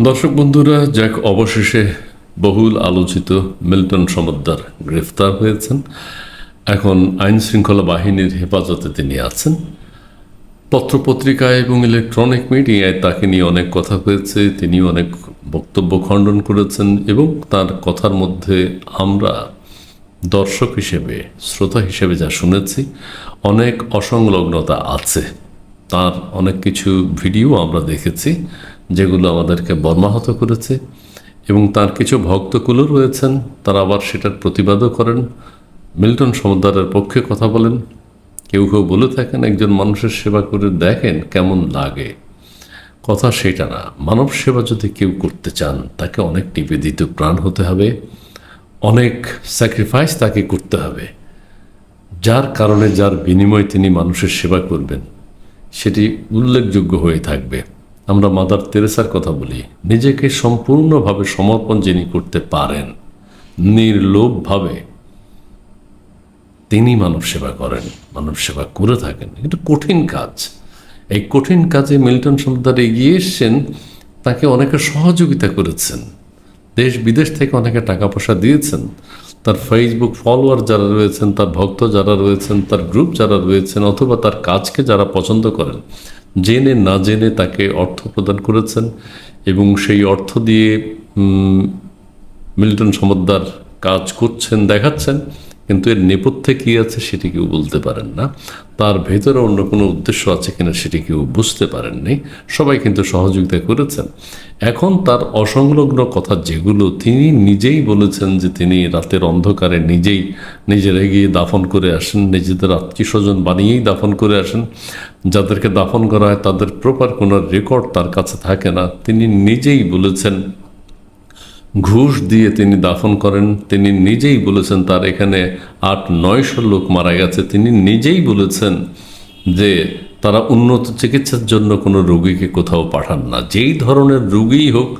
দর্শক বন্ধুরা, যাক, অবশেষে বহুল আলোচিত মিল্টন সমদ্দার গ্রেফতার হয়েছেন। এখন আইন শৃঙ্খলা বাহিনীর হেফাজতে তিনি আছেন। পত্রপত্রিকায় এবং ইলেকট্রনিক মিডিয়ায় তাকে নিয়ে অনেক কথা হয়েছে তিনি অনেক বক্তব্য খণ্ডন করেছেন এবং তার কথার মধ্যে আমরা দর্শক হিসেবে, শ্রোতা হিসেবে যা শুনেছি, অনেক অসংলগ্নতা আছে। তার অনেক কিছু ভিডিও আমরা দেখেছি। যেগুলো আমাদেরকে বর্মাহত করেছে এবং তার কিছু ভক্তকুলো রয়েছেন, তারা আবার সেটার প্রতিবাদও করেন। মিল্টন সমুদ্রের পক্ষে কথা বলেন। কেউ কেউ বলে থাকেন, একজন মানুষের সেবা করে দেখেন কেমন লাগে। কথা সেটা না, মানব সেবা যদি কেউ করতে চান, তাকে অনেক নিবেদিত প্রাণ হতে হবে, অনেক স্যাক্রিফাইস তাকে করতে হবে। যার কারণে, যার বিনিময়ে তিনি মানুষের সেবা করবেন, সেটি উল্লেখযোগ্য হয়ে থাকবে। আমরা মাদার তেরেসার কথা বলি। নিজেকে সম্পূর্ণভাবে সমর্পণ যিনি করতে পারেন, নির্লোভভাবে তিনি মানব সেবা করেন, মানব সেবা করে থাকেন। এটা কঠিন কাজ। এই কঠিন কাজে মিল্টন সর্দার এগিয়ে এসছেন, তাকে অনেকে সহযোগিতা করেছেন। দেশ বিদেশ থেকে অনেকে টাকা পয়সা দিয়েছেন। তার ফেসবুক ফলোয়ার যারা রয়েছেন, তার ভক্ত যারা রয়েছেন, তার গ্রুপ যারা রয়েছেন, অথবা তার কাজকে যারা পছন্দ করেন জেনে না জেনে তাকে অর্থ প্রদান করেছেন এবং সেই অর্থ দিয়ে মিল্টন সমদ্দার কাজ করছেন, দেখাচ্ছেন। কিন্তু এর নেপথ্যে কী আছে সেটি কেউ বলতে পারেন না। তার ভেতরে অন্য কোনো উদ্দেশ্য আছে কিনা সেটি কেউ বুঝতে পারেননি। সবাই কিন্তু সহযোগিতা করেছেন। এখন তার অসংলগ্ন কথা যেগুলো তিনি নিজেই বলেছেন যে তিনি রাতের অন্ধকারে নিজেই নিজের গিয়ে দাফন করে আসেন, নিজেদের আত্মীয় স্বজন বানিয়েই দাফন করে আসেন। যাদেরকে দাফন করা হয় তাদের প্রপার কোনো রেকর্ড তার কাছে থাকে না। তিনি নিজেই বলেছেন ঘুষ দিয়ে তিনি দাফন করেন। তিনি নিজেই বলেছেন, তার এখানে আট, নয়শো লোক মারা গেছে। তিনি নিজেই বলেছেন যে তারা উন্নত চিকিৎসার জন্য কোনো রোগীকে কোথাও পাঠান না। যেই ধরনের রোগীই হোক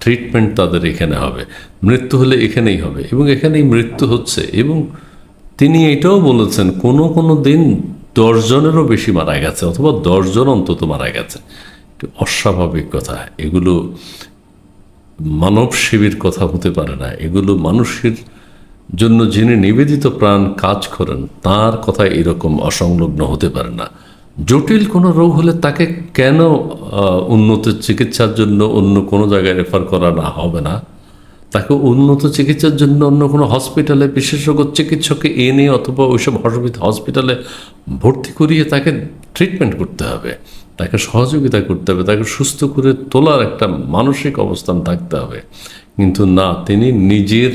ট্রিটমেন্ট তাদের এখানে হবে। মৃত্যু হলে এখানেই হবে এবং এখানেই মৃত্যু হচ্ছে এবং তিনি এটাও বলেছেন, কোনো কোনো দিন দশজনেরও বেশি মারা গেছে অথবা দশজন অন্তত মারা গেছে। অস্বাভাবিক কথা। এগুলো মানব শিবির কথা হতে পারে না। এগুলো মানুষের জন্য যিনি নিবেদিত প্রাণ কাজ করেন, তার কথা এরকম অসংলগ্ন হতে পারে না। জটিল কোনো রোগ হলে তাকে কেন উন্নত চিকিৎসার জন্য অন্য কোনো জায়গায় রেফার করা না হবে না? তাকে উন্নত চিকিৎসার জন্য অন্য কোনো হসপিটালে বিশেষজ্ঞ চিকিৎসককে এনে অথবা ওইসব হসপিটাল হসপিটালে ভর্তি করিয়ে তাকে ট্রিটমেন্ট করতে হবে। তাকে সহযোগিতা করতে হবে। তাকে সুস্থ করে তোলার একটা মানসিক অবস্থান থাকতে হবে। কিন্তু না, তিনি নিজের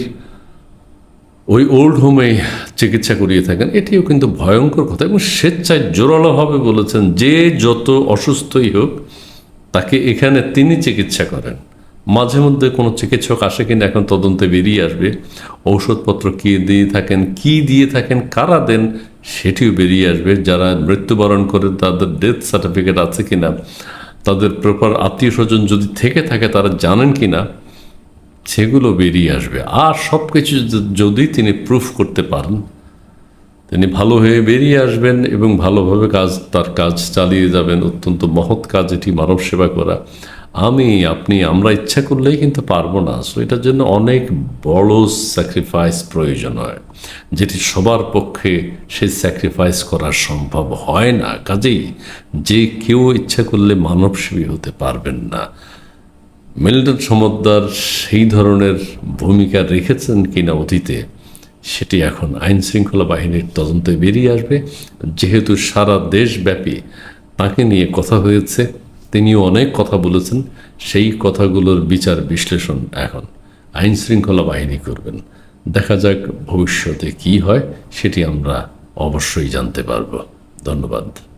ওই ওল্ড হোমে চিকিৎসা করিয়ে থাকেন। এটিও কিন্তু ভয়ঙ্কর কথা এবং স্বেচ্ছায় জোরালোভাবে বলেছেন, যে যত অসুস্থই হোক, তাকে এখানে তিনি চিকিৎসা করেন। মাঝে মধ্যে কোনো চিকিৎসক আসে কিনা এখন তদন্তে বেরিয়ে আসবে। ঔষধপত্র কী দিয়ে থাকেন, কি দিয়ে থাকেন, কারা দেন, সেটিও বেরিয়ে আসবে। যারা মৃত্যুবরণ করে তাদের ডেথ সার্টিফিকেট আছে কিনা, তাদের প্রপার আত্মীয় স্বজন যদি থেকে থাকে, তারা জানেন কিনা, সেগুলো বেরিয়ে আসবে। আর সব কিছু যদি তিনি প্রুফ করতে পারেন, তিনি ভালো হয়ে বেরিয়ে আসবেন এবং ভালোভাবে কাজ, তার কাজ চালিয়ে যাবেন। অত্যন্ত মহৎ কাজ এটি, মানব সেবা করা। আমি, আপনি, আমরা ইচ্ছা করলেই কিন্তু পারব না। সো এটার জন্য অনেক বড় স্যাক্রিফাইস প্রয়োজন হয়, যেটি সবার পক্ষে সেই স্যাক্রিফাইস করা সম্ভব হয় না। কাজেই যে কেউ ইচ্ছা করলে মানবসেবী হতে পারবেন না। মিল্টন সমদ্দার সেই ধরনের ভূমিকা রেখেছেন কিনা অতীতে, সেটি এখন আইন শৃঙ্খলা বাহিনীর তদন্তে বেরিয়ে আসবে। যেহেতু সারা দেশব্যাপী তাকে নিয়ে কথা হয়েছে তিনিও অনেক কথা বলেছেন। সেই কথাগুলোর বিচার বিশ্লেষণ এখন। আইন শৃঙ্খলা বাহিনী করবেন। দেখা যাক ভবিষ্যতে কি হয়, সেটি আমরা অবশ্যই জানতে পারব। ধন্যবাদ।